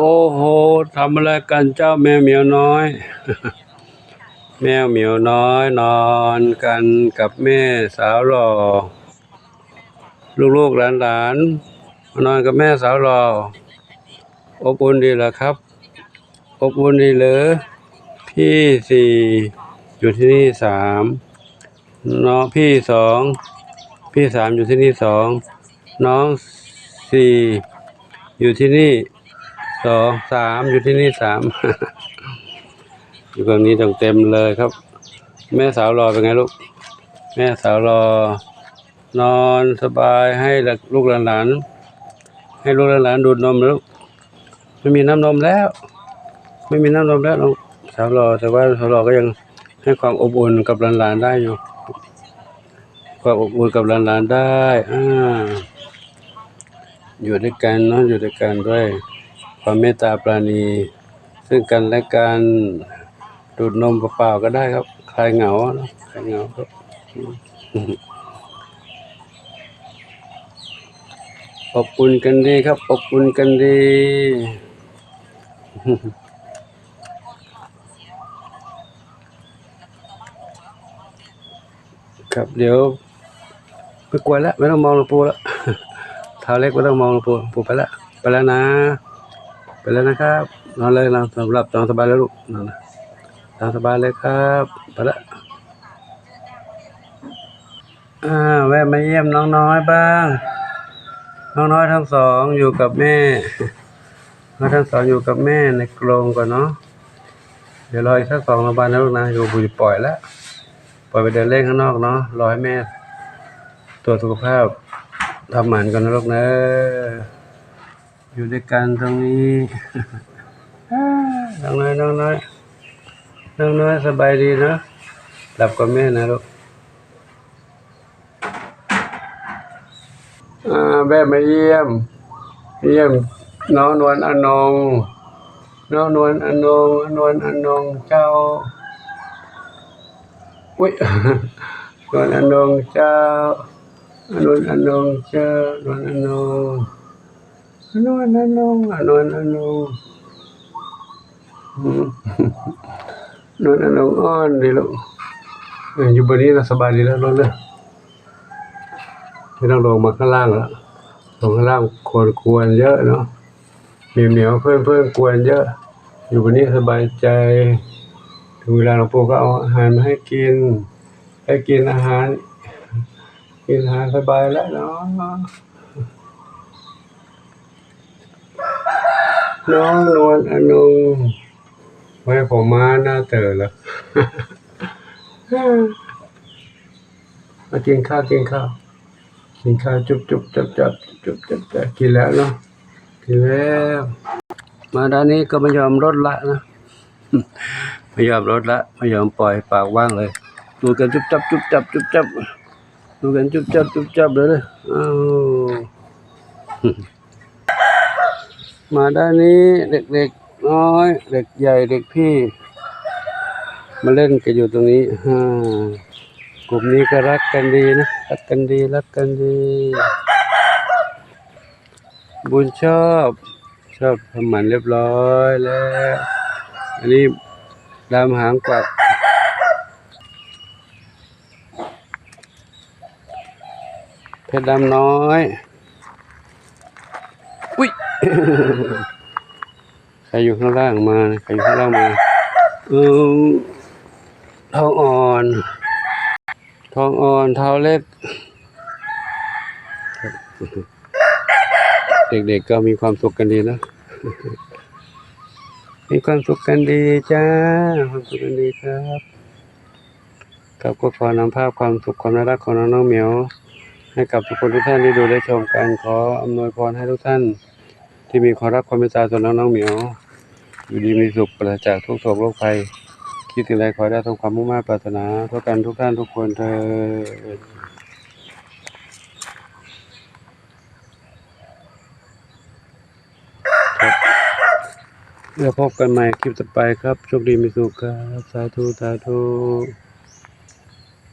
โอ้โหทำอะไรกันเจ้าแมวเหมียวน้อย แมวเหมียวน้อยนอนกันกับแม่สาวหล่อ ลูกๆหลานๆมานอนกับแม่สาวหล่ออบอุ่นดีเหรอครับ อบอุ่นดีเหรอพี่สี่อยู่ที่นี่สามน้องพี่สองพี่สามอยู่ที่นี่สองน้องสี่อยู่ที่นี่ สองสามอยู่ที่นี่สามอยู่ตรงนี้ตรงเต็มเลยครับ แม่สาวรอเป็นไงลูก แม่สาวรอ นอนสบายให้ลูกหลานๆให้ลูกหลานๆดูดนมแล้วลูกไม่มีน้ำนมแล้ว ไม่มีน้ำนมแล้วน้องสาวรอแต่ว่าสาวรอก็ยังให้ความอบอุ่นกับหลานๆได้อยู่ ความอบอุ่นกับหลานๆได้อ่าอยู่ด้วยกันเนาะอยู่ด้วยกันด้วย ความเมตตาปราณี ซึ่งกันและกันดูดนมเปล่าๆก็ได้ครับ คลายเหงาคลายเหงาครับอบอุ่นกันดีครับ อบอุ่นกันดีครับเดี๋ยวไม่กลัวแล้วไม่ต้องมองหลวงปู่แล้วเท้าเล็กไม่ต้องมองหลวงปู่ปู่ไปแล้วไปแล้วนะ แล้วนะครับนอนเลยนอนสำหรับนอนสบายแล้วลูกนอนนะนอนสบายเลยครับไปล้วอ่าแวะมาเยี่ยมน้องน้อยบ้าง น้องน้อยทั้งสองอยู่กับแม่น้องทั้งสองอยู่กับแม่ในกรงก่อนเนาะเดี๋ยวรออีกสักสองโรงพยาบาลนะลูกนะอยู่บุญปล่อยแล้วปล่อยไปเดินเล่นข้างนอกเนาะรอให้แม่ตรวจสุขภาพทำหมันก่อนนะลูกนะ อยู่ด้วยกันตรงนี้น้องน้อยน้องน้อยน้องน้อยสบายดีนะหลับกับแม่นะลูกแม่มาเยี่ยม เยี่ยม น้องนวลอนงน้องนวลอนงนวลอนงเจ้าอุ้ยนวลอนงเจ้านวลอนงเจ้านวลอนง นวลอนงนวลอนงอืมนวลอนงอ้อนดีลูกอยู่บนนี้เราสบายดีแล้วรถเลยไม่ต้องลงมาข้างล่างแล้วลงข้างล่างคนกวนเยอะเนาะเหนียวเหนียวเพื่อนเพื่อนกวนเยอะ อยู่บนนี้สบายใจถึงเวลาหลวงปู่ก็เอาอาหารมาให้กิน ให้กินอาหาร กินอาหารสบายแล้วเนาะ น้องนวลอนงไว้ผมมาหน้าเต๋อแล้วมากินข้าวกินข้าวกินข้าวจุบจุบจับจับจุบจับจับกินแล้วเนาะกินแล้ว มาด้านนี้ก็ไม่ยอมลดละนะไม่ยอมลดละไม่ยอมปล่อยปากว่างเลยดูกันจุบจับจุบจับจุบจับดูกันจุบจับจุบจับเลยนะอ้าว มาด้านนี้เด็กๆน้อย เด็กใหญ่เด็กพี่ มาเล่นกันอยู่ตรงนี้ฮ่ากลุ่มนี้ก็รักกันดีนะรักกันดีรักกันดี บุญชอบ ชอบทำหมันเรียบร้อยแล้ว อันนี้ดามหางกวักเพชรดำน้อยอุ้ย ใครอยู่ข้างล่างมาใครอยู่ข้างล่างมาเออทองอ่อน ทองอ่อนเท้าเล็ก เด็กๆก็มีความสุขกันดีนะ มีความสุขกันดีจ้าความสุขกันดีครับกับก็ขอนำภาพความสุขความน่ารักของน้องน้องเหมียว ให้กับทุกคนทุกท่านที่ดูได้ชมกันขออำนวยพรให้ทุกท่าน ที่มีความรักความเมตตาต่อน้องน้องเหมียว อยู่ดีมีสุขปราศจากทุกโศกโรคภัย คิดถึงใดขอได้ทำความมุ่งมั่นปรารถนาเท่ากันทุกท่านทุกคนเธอเดี๋ยวพบกันใหม่คลิปต่อไปครับ โชคดีมีสุขครับ สาธุ สาธุ